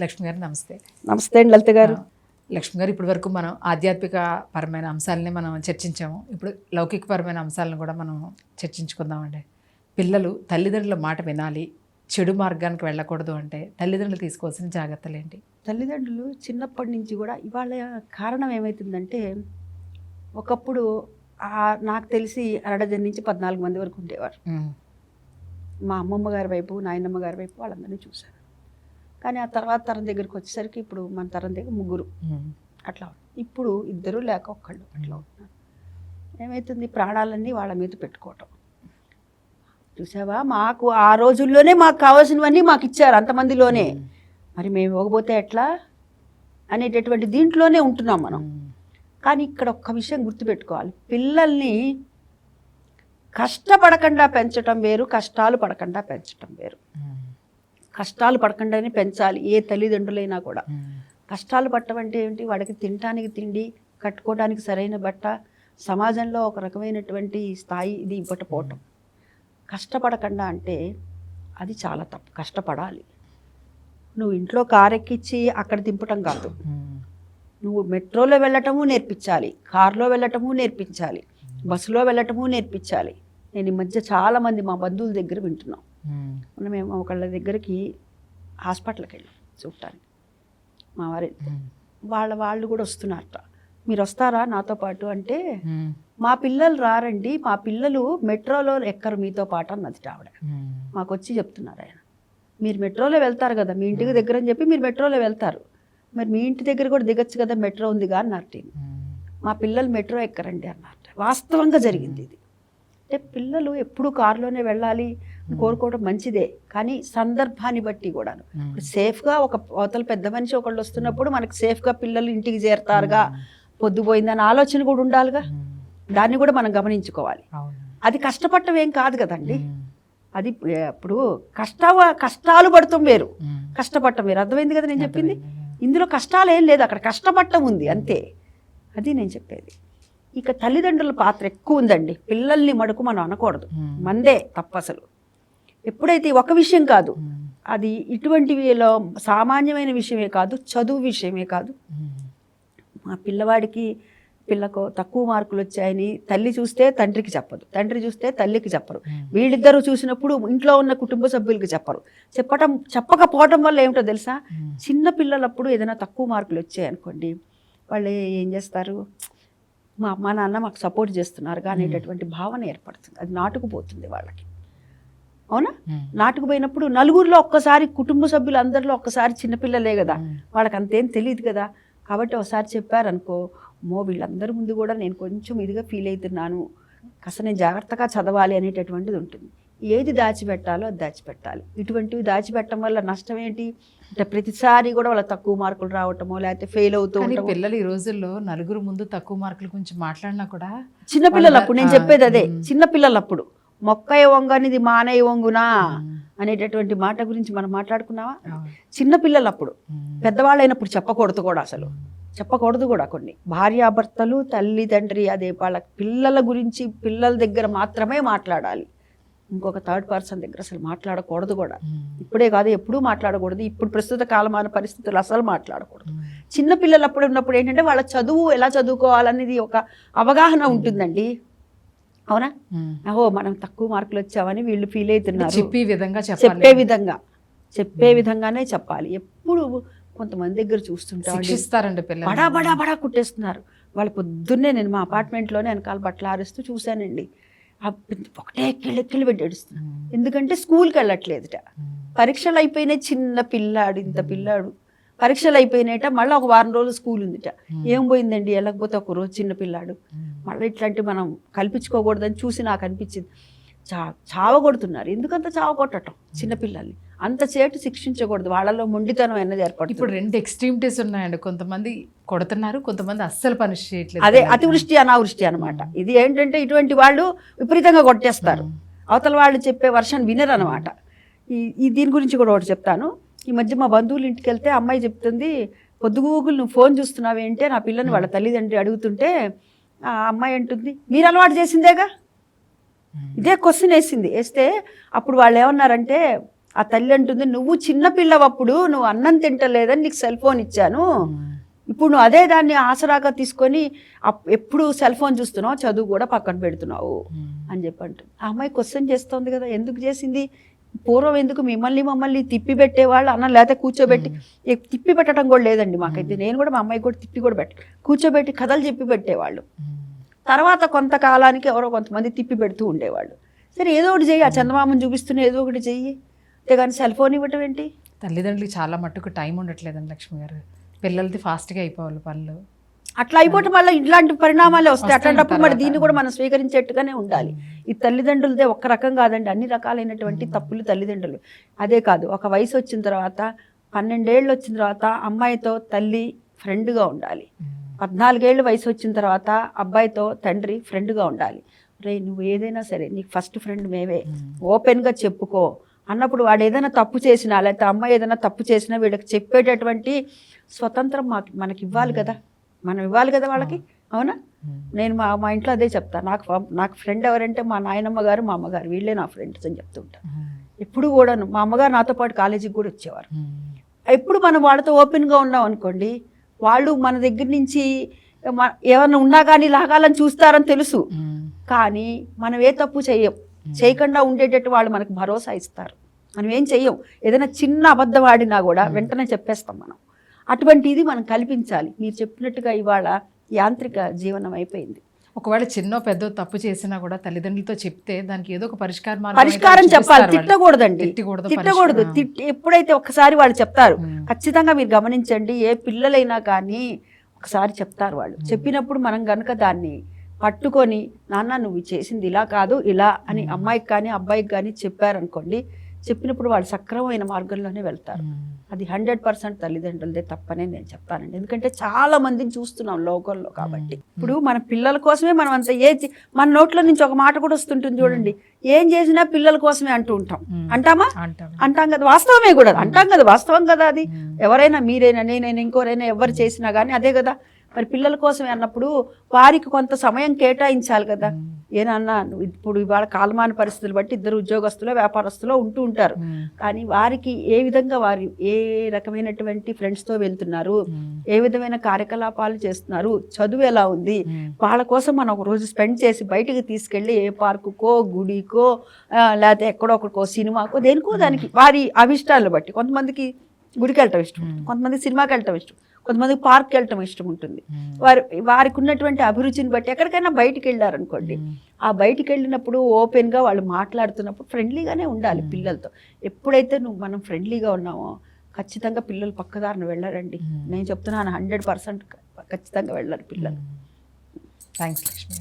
లక్ష్మి గారు నమస్తే. నమస్తే అండి లలిత గారు. లక్ష్మి గారు ఇప్పటి వరకు మనం ఆధ్యాత్మిక పరమైన అంశాలని మనం చర్చించాము. ఇప్పుడు లౌకిక పరమైన అంశాలను కూడా మనం చర్చించుకుందామండి. పిల్లలు తల్లిదండ్రుల మాట వినాలి చెడు మార్గానికి వెళ్ళకూడదు అంటే తల్లిదండ్రులు తీసుకోవాల్సిన జాగ్రత్తలు ఏంటి? తల్లిదండ్రులు చిన్నప్పటి నుంచి కూడా ఇవాళ కారణం ఏమవుతుందంటే ఒకప్పుడు ఆ- నాకు తెలిసి అరడజన్ నుంచి పద్నాలుగు మంది వరకు ఉండేవారు. మా అమ్మమ్మ గారి వైపు నాయనమ్మ గారి వైపు వాళ్ళందరినీ చూశాను. కానీ ఆ తర్వాత తరం దగ్గరికి వచ్చేసరికి ఇప్పుడు మన తరం దగ్గర ముగ్గురు. అట్లా. ఇప్పుడు ఇద్దరు లేక ఒక్కళ్ళు అట్లా ఉన్నారు ఏమవుతుంది ప్రాణాలన్నీ వాళ్ళ మీద పెట్టుకోవటం. చూసావా? మాకు ఆ రోజుల్లోనే మాకు కావాల్సినవన్నీ మాకు ఇచ్చారు అంతమందిలోనే. మరి మేము ఇవ్వకపోతే ఎట్లా? అనేటటువంటి దీంట్లోనే ఉంటున్నాం మనం. కానీ ఇక్కడ ఒక్క విషయం గుర్తుపెట్టుకోవాలి. పిల్లల్ని కష్టపడకుండా పెంచటం వేరు కష్టాలు పడకుండా పెంచటం వేరు. కష్టాలు పడకుండానే పెంచాలి ఏ తల్లిదండ్రులైనా కూడా. కష్టాలు పట్టడం అంటే ఏంటి వాడికి తినటానికి తిండి కట్టుకోవడానికి సరైన బట్ట సమాజంలో ఒక రకమైనటువంటి స్థాయి ఇది ఇవ్వకపోవటం కష్టపడకుండా అంటే అది చాలా తప్పు. కష్టపడాలి. నువ్వు ఇంట్లో కారెక్కిచ్చి అక్కడ దింపటం కాదు. నువ్వు మెట్రోలో వెళ్ళటము నేర్పించాలి కారులో వెళ్ళటము నేర్పించాలి బస్సులో వెళ్ళటము నేర్పించాలి. నేను ఈ మధ్య చాలామంది మా బంధువుల దగ్గర వింటున్నాం. మేము ఒకళ్ళ దగ్గరికి హాస్పిటల్కి వెళ్ళాం చూడటానికి. మా వారి వాళ్ళ వాళ్ళు కూడా వస్తున్నారట. మీరు వస్తారా నాతో పాటు అంటే మా పిల్లలు రారండి మా పిల్లలు మెట్రోలో ఎక్కరు మీతో పాటు అన్నది ఆవిడ. మాకు వచ్చి చెప్తున్నారు ఆయన. మీరు మెట్రోలో వెళ్తారు కదా మీ ఇంటికి దగ్గర అని చెప్పి మీరు మెట్రోలో వెళ్తారు. మరి మీ ఇంటి దగ్గర కూడా దిగచ్చు కదా మెట్రో ఉందిగా అన్నారు ఉమ్, మా పిల్లలు మెట్రో ఎక్కరండి అన్నమాట వాస్తవంగా జరిగింది ఇది. అంటే పిల్లలు ఎప్పుడు కారులోనే వెళ్ళాలి కోరుకోవడం మంచిదే. కానీ సందర్భాన్ని బట్టి కూడాను. సేఫ్గా ఒక అవతల పెద్ద మనిషి ఒకళ్ళు వస్తున్నప్పుడు మనకి సేఫ్గా పిల్లలు ఇంటికి చేరతారుగా పొద్దుపోయిందని ఆలోచన కూడా ఉండాలిగా. దాన్ని కూడా మనం గమనించుకోవాలి. అది కష్టపడటం ఏం కాదు కదండి. అది ఇప్పుడు కష్ట కష్టాలు పడటం వేరు. కష్టపడటం వేరు. అర్థమైంది కదా నేను చెప్పింది. ఇందులో కష్టాలు ఏం లేదు. అక్కడ కష్టపడటం ఉంది. అంతే. అది నేను చెప్పేది. ఇక తల్లిదండ్రుల పాత్ర ఎక్కువ ఉందండి. పిల్లల్ని మడుకు మనం అనకూడదు. మందే తప్పు అసలు ఎప్పుడైతే ఒక విషయం కాదు అది ఇటువంటివిలో సామాన్యమైన విషయమే కాదు చదువు విషయమే కాదు. మా పిల్లవాడికి పిల్లకు తక్కువ మార్కులు వచ్చాయని తల్లి చూస్తే తండ్రికి చెప్పదు. తండ్రి చూస్తే తల్లికి చెప్పరు. వీళ్ళిద్దరూ చూసినప్పుడు ఇంట్లో ఉన్న కుటుంబ సభ్యులకి చెప్పరు. చెప్పటం చెప్పకపోవటం వల్ల ఏమిటో తెలుసా? చిన్న పిల్లలప్పుడు ఏదైనా తక్కువ మార్కులు వచ్చాయనుకోండి వాళ్ళు ఏం చేస్తారు? మా అమ్మ నాన్న మాకు సపోర్ట్ చేస్తున్నారు. అనేటటువంటి భావన ఏర్పడుతుంది. అది నాటుకుపోతుంది వాళ్ళకి. అవునా? ఉమ్, నాటుకుపోయినప్పుడు నలుగురిలో ఒక్కసారి కుటుంబ సభ్యులు అందరిలో ఒక్కసారి చిన్నపిల్లలే కదా. వాళ్ళకి అంతేం తెలియదు కదా. కాబట్టి ఒకసారి చెప్పారనుకో మో వీళ్ళందరి ముందు కూడా నేను కొంచెం ఇదిగా ఫీల్ అవుతున్నాను కాస్త నేను జాగ్రత్తగా చదవాలి అనేటటువంటిది ఉంటుంది. ఏది దాచిపెట్టాలో అది దాచిపెట్టాలి. ఇటువంటివి దాచిపెట్టడం వల్ల నష్టం ఏంటి? అంటే ప్రతిసారి కూడా వాళ్ళ తక్కువ మార్కులు రావటమో లేకపోతే ఫెయిల్ అవుతూ పిల్లలు ఈ రోజుల్లో నలుగురు ముందు తక్కువ మార్కుల గురించి మాట్లాడినా కూడా చిన్నపిల్లలప్పుడు నేను చెప్పేది అదే. చిన్నపిల్లలప్పుడు. మొక్కయ వంగనిది మానయ్య వంగునా అనేటటువంటి మాట గురించి మనం మాట్లాడుకున్నావా? అవును, చిన్నపిల్లలప్పుడు ఉమ్, పెద్దవాళ్ళైనప్పుడు చెప్పకూడదు కూడా అసలు. చెప్పకూడదు కూడా కొన్ని. భార్యాభర్తలు తల్లి తండ్రి అదే వాళ్ళ పిల్లల గురించి పిల్లల దగ్గర మాత్రమే మాట్లాడాలి. ఇంకొక థర్డ్ పర్సన్ దగ్గర అసలు మాట్లాడకూడదు కూడా. ఇప్పుడే కాదు ఎప్పుడూ మాట్లాడకూడదు. ఇప్పుడు ప్రస్తుత కాలమాన పరిస్థితులు అసలు మాట్లాడకూడదు. ఉమ్, చిన్న పిల్లలు అప్పుడు ఉన్నప్పుడు ఏంటంటే వాళ్ళ చదువు ఎలా చదువుకోవాలనేది ఒక అవగాహన ఉంటుందండి. అవునా. ఓహో మనం తక్కువ మార్కులు వచ్చామని వీళ్ళు ఫీల్ అవుతున్నారు. చెప్పే విధంగా చెప్పే విధంగా. చెప్పే విధంగానే చెప్పాలి. ఎప్పుడు కొంతమంది దగ్గర చూస్తుంటాం శిక్షిస్తారండి పిల్లలు. బడా బడా బడా కుట్టేస్తున్నారు. వాళ్ళు పొద్దున్నే నేను మా అపార్ట్మెంట్లోనే వెనకాల బట్టలు ఆరేస్తూ చూశానండి. ఒకటే కిళ్ళెక్కిళ్ళు పెట్టి ఏడుస్తున్నారు ఉమ్, ఎందుకంటే స్కూల్కి వెళ్ళట్లేదుట. పరీక్షలు అయిపోయినాయి. చిన్న పిల్లాడు ఇంత పిల్లాడు. పరీక్షలు అయిపోయినాయట మళ్ళీ ఒక వారం రోజులు స్కూల్ ఉందిట. ఏం పోయిందండి? వెళ్ళకపోతే ఒక రోజు చిన్న పిల్లాడు. ఉమ్, మళ్ళీ ఇట్లాంటి మనం కల్పించుకోకూడదని చూసి నాకు అనిపించింది. చా చావ కొడుతున్నారు. ఎందుకంత చావ కొట్టడం చిన్నపిల్లల్ని అంత చేటు శిక్షించకూడదు. వాళ్ళలో మొండితనం అనేది ఏర్పడుతుంది. ఇప్పుడు రెండు ఎక్స్ట్రీమిటీస్ ఉన్నాయండి. కొంతమంది కొడుతున్నారు కొంతమంది అస్సలు పనిష్ చేయట్లేదు. అదే అతివృష్టి అనావృష్టి అన్నమాట. ఇది ఏంటంటే ఇటువంటి వాళ్ళు విపరీతంగా కొట్టేస్తారు. అవతల వాళ్ళు చెప్పే వర్షన్ వినరు అనమాట ఈ ఈ దీని గురించి కూడా ఒకటి చెప్తాను. ఈ మధ్య మా బంధువులు ఇంటికి వెళ్తే అమ్మాయి చెప్తుంది పొద్దుగూకులు నువ్వు ఫోన్ చూస్తున్నావేంటే నా పిల్లని వాళ్ళ తల్లిదండ్రి అడుగుతుంటే ఆ అమ్మాయి అంటుంది మీరు అలవాటు చేసిందేగా? ఇదే క్వశ్చన్ వేసింది. వేస్తే అప్పుడు వాళ్ళు ఏమన్నారంటే ఆ తల్లి అంటుంది నువ్వు చిన్న పిల్లవప్పుడు నువ్వు అన్నం తింటలేదని నీకు సెల్ ఫోన్ ఇచ్చాను. ఇప్పుడు నువ్వు అదే దాన్ని ఆసరాగా తీసుకొని ఎప్పుడు సెల్ ఫోన్ చూస్తున్నావు చదువు కూడా పక్కన పెడుతున్నావు. అని చెప్పి అంటుంది ఆ అమ్మాయి క్వశ్చన్ చేస్తోంది కదా ఎందుకు చేసింది? పూర్వం ఎందుకు మిమ్మల్ని మమ్మల్ని తిప్పి పెట్టేవాళ్ళు అన్న లేకపోతే కూర్చోబెట్టి తిప్పి పెట్టడం కూడా లేదండి మాకైతే. నేను కూడా మా అమ్మాయి కూడా తిప్పి కూడా పెట్ట కూర్చోబెట్టి కథలు చెప్పి పెట్టేవాళ్ళు తర్వాత కొంతకాలానికి ఎవరో కొంతమంది తిప్పి పెడుతూ ఉండేవాళ్ళు. సరే ఏదో ఒకటి చెయ్యి. ఆ చందమామని చూపిస్తున్న ఏదో ఒకటి చెయ్యి. అంతేగాని సెల్ ఫోన్ ఇవ్వటం ఏంటి? తల్లిదండ్రులకి చాలా మట్టుకు టైం ఉండట్లేదండి లక్ష్మి గారు. పిల్లలది ఫాస్ట్గా అయిపోవాలి పనులు. అట్లా అయిపోవటం వల్ల ఇట్లాంటి పరిణామాలే వస్తాయి. అట్లాంటప్పుడు మరి. దీన్ని కూడా మనం స్వీకరించేట్టుగానే ఉండాలి. ఈ తల్లిదండ్రులదే ఒక్క రకం కాదండి. అన్ని రకాలైనటువంటి తప్పులు తల్లిదండ్రులు. అదే కాదు ఒక వయసు వచ్చిన తర్వాత పన్నెండేళ్ళు వచ్చిన తర్వాత అమ్మాయితో తల్లి ఫ్రెండ్గా ఉండాలి. పద్నాలుగేళ్ళు వయసు వచ్చిన తర్వాత అబ్బాయితో తండ్రి ఫ్రెండ్గా ఉండాలి. రే నువ్వు ఏదైనా సరే నీకు ఫస్ట్ ఫ్రెండ్ మేమే. ఓపెన్గా చెప్పుకో. అన్నప్పుడు వాడు ఏదైనా తప్పు చేసినా లేకపోతే అమ్మాయి ఏదైనా తప్పు చేసినా వీళ్ళకి చెప్పేటటువంటి స్వతంత్రం మాకు మనకి ఇవ్వాలి కదా. మనం ఇవ్వాలి కదా వాళ్ళకి? అవునా. నేను మా మా ఇంట్లో అదే చెప్తాను నాకు నాకు ఫ్రెండ్ ఎవరంటే మా నాయనమ్మ గారు మా అమ్మగారు. వీళ్ళే నా ఫ్రెండ్స్ అని చెప్తుంటాను ఎప్పుడు కూడాను మా అమ్మగారు నాతో పాటు కాలేజీకి కూడా వచ్చేవారు. ఎప్పుడు మనం వాళ్ళతో ఓపెన్గా ఉన్నాం అనుకోండి వాళ్ళు మన దగ్గర నుంచి ఏమన్నా ఉన్నా కానీ లాగాలని చూస్తారని తెలుసు. కానీ మనం ఏ తప్పు చెయ్యం. చేయకుండా ఉండేటట్టు వాళ్ళు మనకు భరోసా ఇస్తారు. మనం ఏం చెయ్యం? ఏదైనా చిన్న అబద్ధం ఆడినా కూడా వెంటనే చెప్పేస్తాం మనం. అటువంటి ఇది మనం కల్పించాలి. మీరు చెప్పినట్టుగా ఇవాళ యాంత్రిక జీవనం అయిపోయింది. ఒకవేళ చిన్న పెద్ద తప్పు చేసినా కూడా తల్లిదండ్రులతో చెప్తే దానికి ఏదో ఒక పరిష్కార పరిష్కారం చెప్పాలి. తిట్టకూడదండి. తిట్టకూడదు. తిట్టి ఎప్పుడైతే ఒక్కసారి వాళ్ళు చెప్తారు. ఖచ్చితంగా మీరు గమనించండి ఏ పిల్లలైనా కానీ ఒకసారి చెప్తారు వాళ్ళు. చెప్పినప్పుడు మనం గనుక దాన్ని పట్టుకొని నాన్న నువ్వు చేసింది ఇలా కాదు ఇలా అని అమ్మాయికి కానీ అబ్బాయికి కానీ చెప్పారనుకోండి చెప్పినప్పుడు వాళ్ళు సక్రమమైన మార్గంలోనే వెళ్తారు. అది హండ్రెడ్ పర్సెంట్ తల్లిదండ్రులదే తప్పనే నేను చెప్తానండి. ఎందుకంటే చాలా మందిని చూస్తున్నాం లోకంలో కాబట్టి. ఇప్పుడు మన పిల్లల కోసమే మనం అంత ఏ మన నోట్లో నుంచి ఒక మాట కూడా వస్తుంటుంది చూడండి. ఏం చేసినా పిల్లల కోసమే అంటూ ఉంటాం. అంటామా? అంటాం. అంటాం కదా. వాస్తవమే కూడా అంటాం కదా. వాస్తవం కదా అది. ఎవరైనా మీరైనా నేనైనా ఇంకోరైనా ఎవరు చేసినా కానీ అదే కదా. మరి పిల్లల కోసమే అన్నప్పుడు వారికి కొంత సమయం కేటాయించాలి కదా. ఏనన్నా ఇప్పుడు ఇవాళ కాలమాన పరిస్థితులు బట్టి ఇద్దరు ఉద్యోగస్తులో వ్యాపారస్తులో ఉంటూ ఉంటారు. కానీ వారికి ఏ విధంగా వారు ఏ రకమైనటువంటి ఫ్రెండ్స్తో వెళ్తున్నారు. ఏ విధమైన కార్యకలాపాలు చేస్తున్నారు చదువు ఎలా ఉంది. వాళ్ళ కోసం మనం ఒక రోజు స్పెండ్ చేసి బయటికి తీసుకెళ్ళి ఏ పార్కుకో గుడికో లేకపోతే ఎక్కడో ఒకడికో సినిమాకో దేనికో దానికి వారి అభిష్టాలను బట్టి కొంతమందికి గుడికి వెళ్ళటం ఇష్టం ఉంటుంది. కొంతమందికి సినిమాకి వెళ్ళటం ఇష్టం కొంతమందికి పార్క్కి వెళ్ళటం ఇష్టం ఉంటుంది. వారి వారికి ఉన్నటువంటి అభిరుచిని బట్టి ఎక్కడికైనా బయటికి వెళ్ళారనుకోండి. ఆ బయటికి వెళ్ళినప్పుడు ఓపెన్గా వాళ్ళు మాట్లాడుతున్నప్పుడు ఫ్రెండ్లీగానే ఉండాలి పిల్లలతో. ఎప్పుడైతే నువ్వు మనం ఫ్రెండ్లీగా ఉన్నామో ఖచ్చితంగా పిల్లలు పక్కదారిని వెళ్ళారండి. నేను చెప్తున్నాను హండ్రెడ్ పర్సెంట్ ఖచ్చితంగా వెళ్ళారు పిల్లలు. థ్యాంక్స్ లక్ష్మి